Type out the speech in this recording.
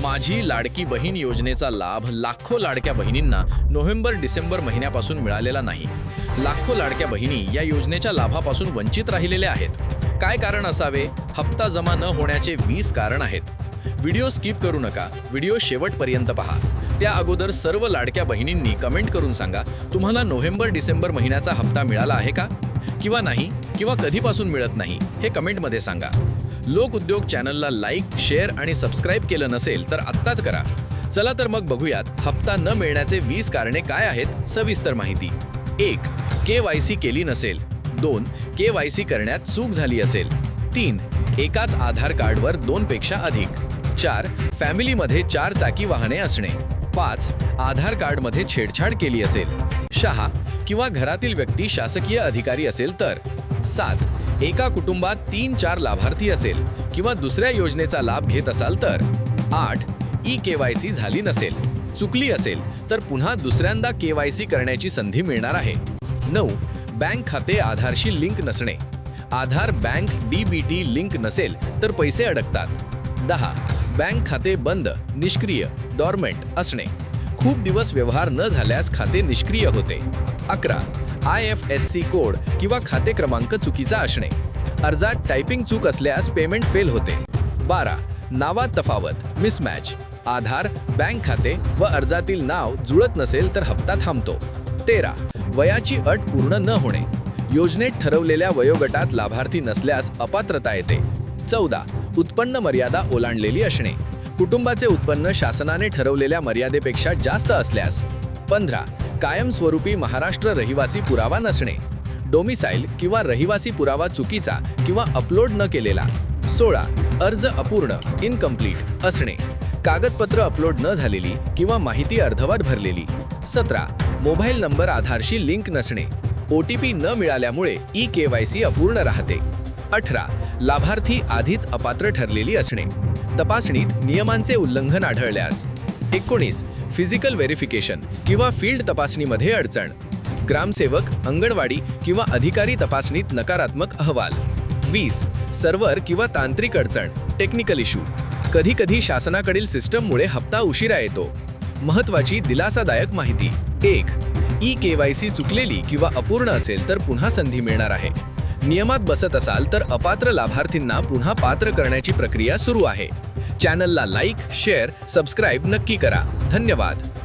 माझी लाडकी बहीण योजनेचा लाभ लाखो लाडक्या बहिणींना नोव्हेंबर डिसेंबर महिन्यापासून मिळालेला नाही. लाखो लाडक्या बहिणी या योजनेच्या लाभापासून वंचित राहिलेल्या आहेत. काय कारण असावे? हप्ता जमा न होण्याचे वीस कारण आहेत. व्हिडिओ स्किप करू नका. व्हिडिओ शेवटपर्यंत पहा. त्या अगोदर सर्व लाडक्या बहिणींनी कमेंट करून सांगा तुम्हाला नोव्हेंबर डिसेंबर महिन्याचा हप्ता मिळाला आहे का? किंवा नाही? किंवा कधीपासून मिळत नाही? हे कमेंटमध्ये सांगा. लोक उद्योग चॅनलला लाईक शेअर आणि सबस्क्राईब केलं नसेल तर आत्ताच करा. चला तर मग बघूयात हप्ता न मिळण्याचे वीस कारणे काय आहेत सविस्तर माहिती. एक के वाय सी केली नसेल. दोन के वाय सी करण्यात चूक झाली असेल. तीन एकाच आधार कार्डवर दोनपेक्षा अधिक. चार फॅमिलीमध्ये चार चाकी वाहने असणे. पाच आधार कार्डमध्ये छेडछाड केली असेल. सहा किंवा घरातील व्यक्ती शासकीय अधिकारी असेल तर. सात एका कुटुंबात तीन चार लाभार्थी असेल किंवा दुसऱ्या योजनेचा लाभ घेत असाल तर. आठ. ई के वाय सी झाली नसेल चुकली असेल तर पुन्हा दुसऱ्यांदा के वाय सी करण्याची संधी मिळणार आहे. नऊ. बँक खाते आधारशी लिंक नसणे. Aadhaar bank D B T link नसेल तर पैसे अडकतात. दहा. बँक खाते बंद निष्क्रिय डॉर्मेंट असणे. खूप दिवस व्यवहार न झाल्यास खाते निष्क्रिय होते. अकरा. I F S C code किंवा खाते क्रमांक चुकीचा असणे. अर्जात टायपिंग चूक असल्यास पेमेंट फेल होते. बारा. नावात तफावत मिसमॅच आधार बँक खाते व अर्जातील नाव जुळत नसेल तर हप्ता थांबतो. तेरा. वयाची अट पूर्ण न होणे. योजनेत ठरवलेल्या वयोगटात लाभार्थी नसल्यास अपात्रता येते. चौदा. उत्पन्न मर्यादा ओलांडलेली असणे. कुटुंबाचे उत्पन्न शासनाने ठरवलेल्या मर्यादेपेक्षा जास्त असल्यास. पंधरा. कायमस्वरूपी महाराष्ट्र रहिवासी पुरावा नसणे डोमिसाईल किंवा रहिवासी पुरावा चुकीचा किंवा अपलोड न केलेला. सोळा अर्ज अपूर्ण इनकम्प्लीट असणे. कागदपत्र अपलोड न झालेली किंवा माहिती अर्धवट भरलेली. सतरा मोबाईल नंबर आधारशी लिंक नसणे. ओ टी पी न मिळाल्यामुळे ई के वाय सी अपूर्ण राहते. अठरा लाभार्थी आधीच अपात्र ठरलेली असणे. तपासणीत नियमांचे उल्लंघन आढळल्यास. एकोणीस फिजिकल व्हेरिफिकेशन किंवा फील्ड तपासणीमध्ये अडचण. ग्रामसेवक अंगणवाडी किंवा अधिकारी तपासणीत नकारात्मक अहवाल. वीस सर्व्हर किंवा तांत्रिक अडचण टेक्निकल इश्यू कधीकधी शासनाकडील सिस्टममुळे हप्ता उशिरा येतो. महत्वाची दिलासादायक माहिती. एक ई के वाय सी चुकलेली किंवा अपूर्ण असेल तर पुन्हा संधी मिळणार आहे. नियमात बसत असाल तर अपात्र लाभार्थींना पुन्हा पात्र करण्याची प्रक्रिया सुरू आहे. चॅनलला लाईक शेअर सबस्क्राईब नक्की करा. धन्यवाद.